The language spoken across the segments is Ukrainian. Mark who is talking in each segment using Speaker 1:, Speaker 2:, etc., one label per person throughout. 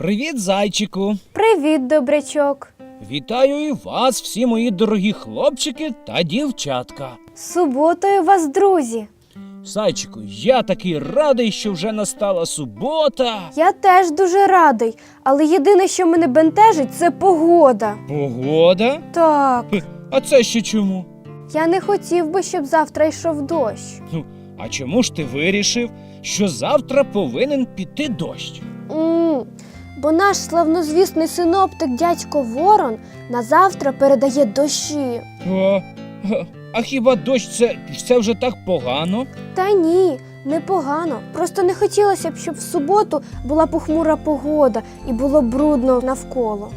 Speaker 1: Привіт, зайчику!
Speaker 2: Привіт, добрячок.
Speaker 1: Вітаю і вас, всі мої дорогі хлопчики та дівчатка.
Speaker 2: З Суботою вас, друзі.
Speaker 1: Зайчику, я такий радий, що вже настала субота.
Speaker 2: Я теж дуже радий, але єдине, що мене бентежить, це погода.
Speaker 1: Погода?
Speaker 2: Так,
Speaker 1: А це ще чому?
Speaker 2: я не хотів би, щоб завтра йшов дощ.
Speaker 1: Ну, а чому ж ти вирішив, що завтра повинен піти дощ?
Speaker 2: м бо наш славнозвісний синоптик дядько Ворон на завтра передає дощі.
Speaker 1: А, а, хіба дощ це, це вже так погано?
Speaker 2: Та ні, непогано. Просто не хотілося б, щоб в суботу була похмура погода і було брудно навколо.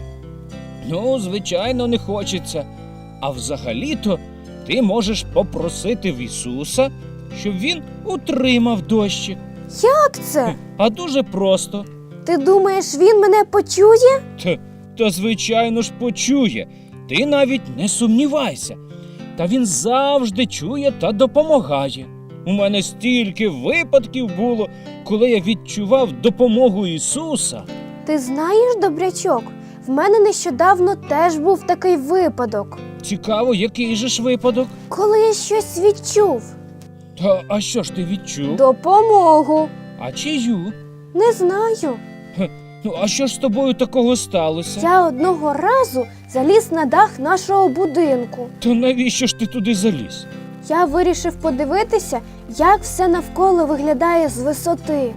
Speaker 1: Ну, звичайно, не хочеться. А взагалі-то ти можеш попросити в Ісуса, щоб він утримав дощик.
Speaker 2: Як це?
Speaker 1: А дуже просто.
Speaker 2: Ти думаєш, він мене почує?
Speaker 1: Та, та звичайно ж почує. Ти навіть не сумнівайся. Та він завжди чує та допомагає. У мене стільки випадків було, коли я відчував допомогу Ісуса.
Speaker 2: Ти знаєш, добрячок, в мене нещодавно теж був такий випадок,
Speaker 1: Цікаво, який же ж випадок?
Speaker 2: коли я щось відчув.
Speaker 1: Та а що ж ти відчув?
Speaker 2: Допомогу.
Speaker 1: А чию?
Speaker 2: Не знаю.
Speaker 1: Ну, а що ж з тобою такого сталося?
Speaker 2: Я одного разу заліз на дах нашого будинку.
Speaker 1: То навіщо ж ти туди заліз?
Speaker 2: Я вирішив подивитися, як все навколо виглядає з висоти.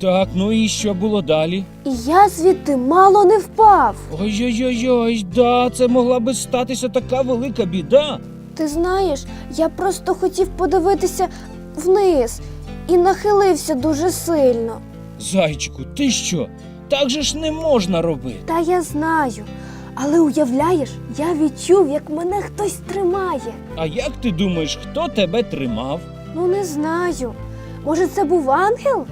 Speaker 1: Так, ну і що було далі?
Speaker 2: І я звідти мало не впав.
Speaker 1: Ой-ой-ой, да, це могла би статися така велика біда.
Speaker 2: Ти знаєш, я просто хотів подивитися вниз і нахилився дуже сильно.
Speaker 1: Зайчику, ти що? Так же ж не можна робити.
Speaker 2: Та я знаю. Але уявляєш, я відчув, як мене хтось тримає.
Speaker 1: А як ти думаєш, хто тебе тримав?
Speaker 2: Ну не знаю. Може, це був ангел?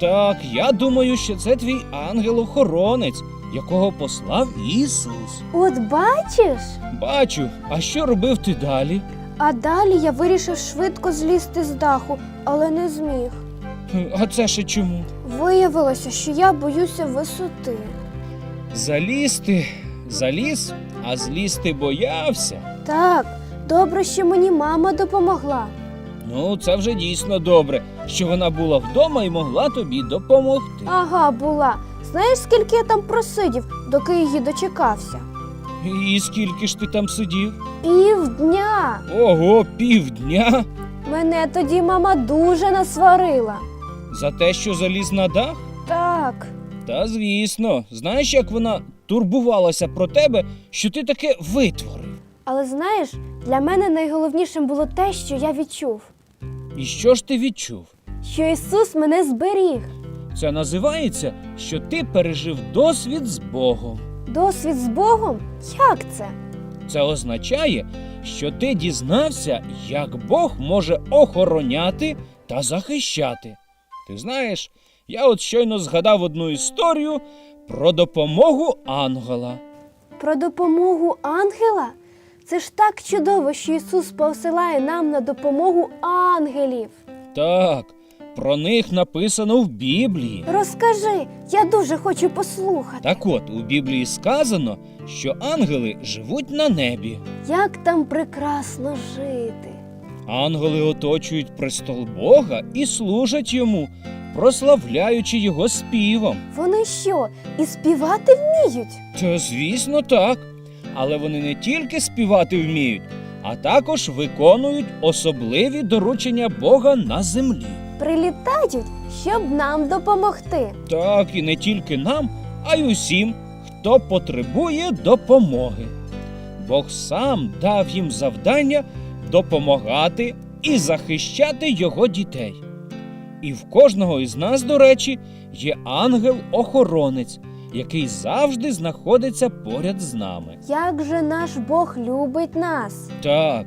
Speaker 1: Так, я думаю, що це твій ангел-охоронець, якого послав Ісус.
Speaker 2: От бачиш?
Speaker 1: Бачу, а що робив ти далі?
Speaker 2: А далі я вирішив швидко злізти з даху, але не зміг.
Speaker 1: А це ще чому?
Speaker 2: Виявилося, що я боюся висоти.
Speaker 1: Залізти, заліз, а злізти боявся.
Speaker 2: Так, добре, що мені мама допомогла.
Speaker 1: Ну, це вже дійсно добре, що вона була вдома і могла тобі допомогти.
Speaker 2: Ага, була. Знаєш, скільки я там просидів, доки її дочекався?
Speaker 1: І скільки ж ти там сидів?
Speaker 2: Півдня.
Speaker 1: Ого, півдня
Speaker 2: Мене тоді мама дуже насварила.
Speaker 1: За те, що заліз на дах?
Speaker 2: Так.
Speaker 1: Та звісно, знаєш, як вона турбувалася про тебе, що ти таке витворив.
Speaker 2: Але знаєш, для мене найголовнішим було те, що я відчув,
Speaker 1: І що ж ти відчув?
Speaker 2: що Ісус мене зберіг.
Speaker 1: Це називається, що ти пережив досвід з Богом.
Speaker 2: Досвід з Богом? Як це?
Speaker 1: Це означає, що ти дізнався, як Бог може охороняти та захищати. Ти знаєш, я от щойно згадав одну історію про допомогу ангела.
Speaker 2: Про допомогу ангела? Це ж так чудово, що Ісус посилає нам на допомогу ангелів.
Speaker 1: Так, про них написано в Біблії.
Speaker 2: Розкажи, я дуже хочу послухати,
Speaker 1: Так от, у Біблії сказано, що ангели живуть на небі.
Speaker 2: як там прекрасно жити.
Speaker 1: Ангели оточують престол Бога і служать йому, прославляючи його співом.
Speaker 2: Вони що, і співати вміють?
Speaker 1: Та звісно, так. Але вони не тільки співати вміють, а також виконують особливі доручення Бога на землі.
Speaker 2: Прилітають, щоб нам допомогти.
Speaker 1: Так і не тільки нам, а й усім, хто потребує допомоги. Бог сам дав їм завдання допомагати і захищати його дітей. І в кожного із нас, до речі, є ангел-охоронець, який завжди знаходиться поряд з нами.
Speaker 2: Як же наш Бог любить нас?
Speaker 1: Так,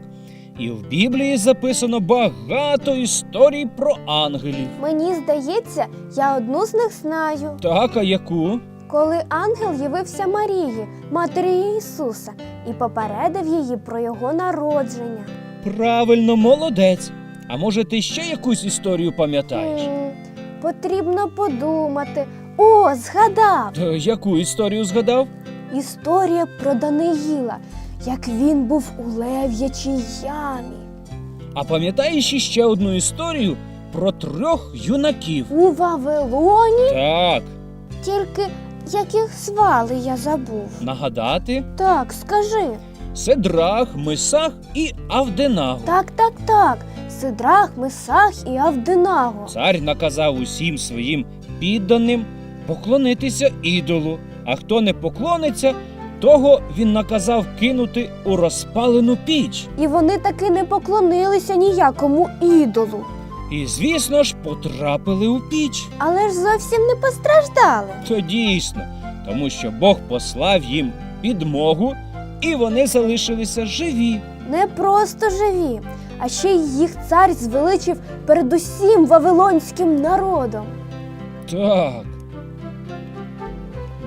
Speaker 1: і в Біблії записано багато історій про ангелів.
Speaker 2: Мені здається, я одну з них знаю.
Speaker 1: Так, а яку?
Speaker 2: Коли ангел явився Марії, матері Ісуса, і попередив її про його народження.
Speaker 1: Правильно, молодець. А може, ти ще якусь історію пам'ятаєш?
Speaker 2: М, Потрібно подумати. О, згадав!
Speaker 1: Та яку історію згадав?
Speaker 2: Історія про Даниїла, як він був у лев'ячій ямі.
Speaker 1: А пам'ятаєш іще одну історію про трьох юнаків?
Speaker 2: У Вавилоні
Speaker 1: Так,
Speaker 2: тільки як їх звали, я забув.
Speaker 1: нагадати
Speaker 2: Так, скажи.
Speaker 1: Седрах, Месах і Авденаго.
Speaker 2: Так, так, так. Сидрах, Месах і Авдинаго.
Speaker 1: Цар наказав усім своїм підданим поклонитися ідолу, а хто не поклониться, того він наказав кинути у розпалену піч.
Speaker 2: І вони таки не поклонилися ніякому ідолу.
Speaker 1: І, звісно ж, потрапили у піч.
Speaker 2: Але ж зовсім не постраждали.
Speaker 1: То дійсно, тому що Бог послав їм підмогу, і вони залишилися живі.
Speaker 2: Не просто живі, а ще й їх цар звеличив перед усім вавилонським народом.
Speaker 1: Так.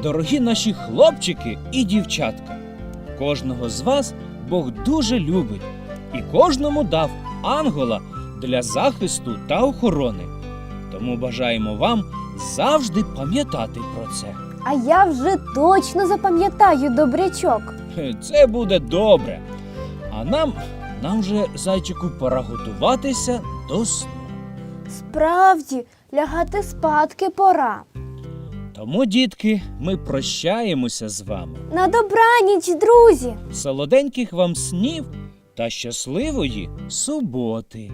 Speaker 1: Дорогі наші хлопчики і дівчатка, кожного з вас Бог дуже любить і кожному дав ангела для захисту та охорони. Тому бажаємо вам завжди пам'ятати про це.
Speaker 2: А я вже точно запам'ятаю добрячок.
Speaker 1: Це буде добре. А нам, нам вже, зайчику, пора готуватися до сну.
Speaker 2: Справді, лягати спадки пора.
Speaker 1: Тому, дітки, ми прощаємося з вами.
Speaker 2: На добраніч, друзі!
Speaker 1: солоденьких вам снів та щасливої суботи.